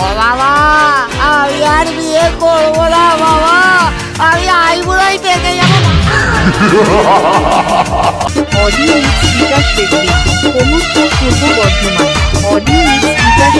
ও বাবা, আমি আর বিয়ে করব না, বাবা। আমি আইবুড়াই থেকে যাব অডিও মিক্স বিকাশ সমস্ত পূর্ব বর্ধমান অডিও মিক্স বিকাশ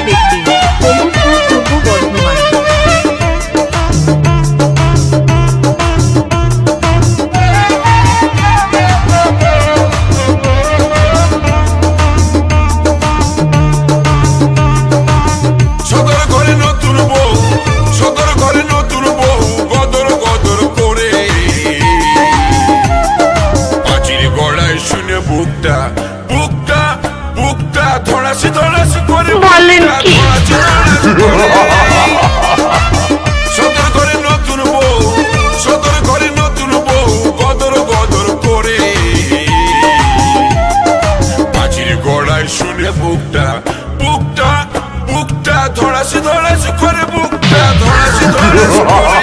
পাঁচির গড়ায় শুনে বুকটা বুকটা বুকটা ধরাসি ধরাসি করে বুকটা ধরাসি ধরাসি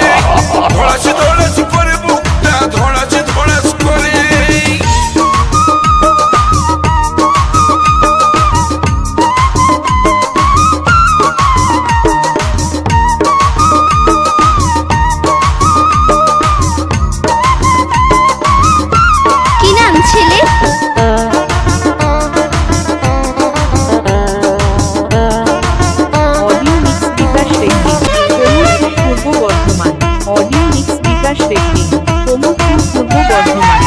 বিকাশ রেকর্ডিং প্রমোদপুর পূর্ব বর্ধমান।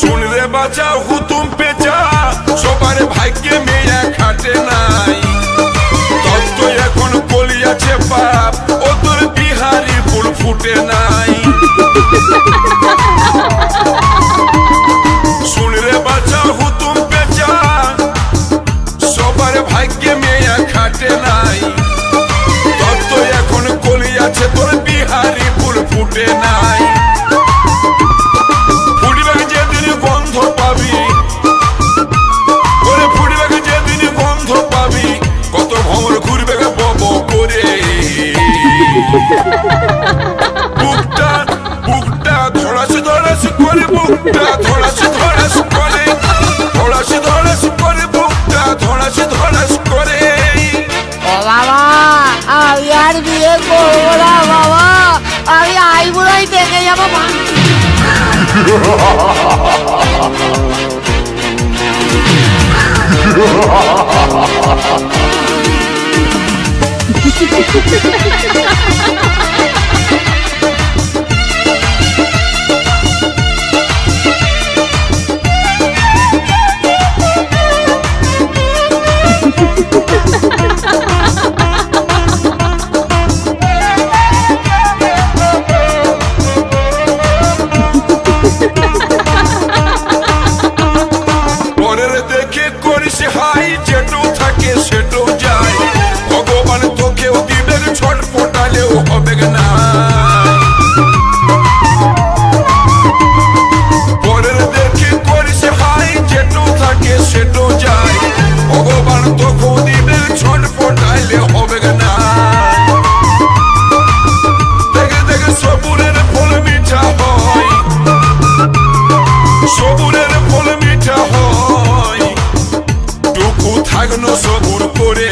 শুনলে হুতুম পেঁচা সবার ভাগ্যে মেয়ে খাটে নাই। তত্ত্ব এখন কলিয়াছে পাপ ও তোর বিহারি ফুল ফুটে নাই। বুকটা বুকটা ধরাসি ধরাসি করে বুকটা ধরাসি ধরাসি করে। ধরাসি ধরাসি করে বুকটা ধরাসি আমি আর বিয়ে বাবা। আমি আইবুড়াই থেকে যাব। wo obega na পরের দেখি থাকে সেটু যায় ভগবান তো দেখে দেখে সবুরের ফল মিঠা হয় সবুরের ফল মিঠা হয় টুকু থাকনো সবুর করে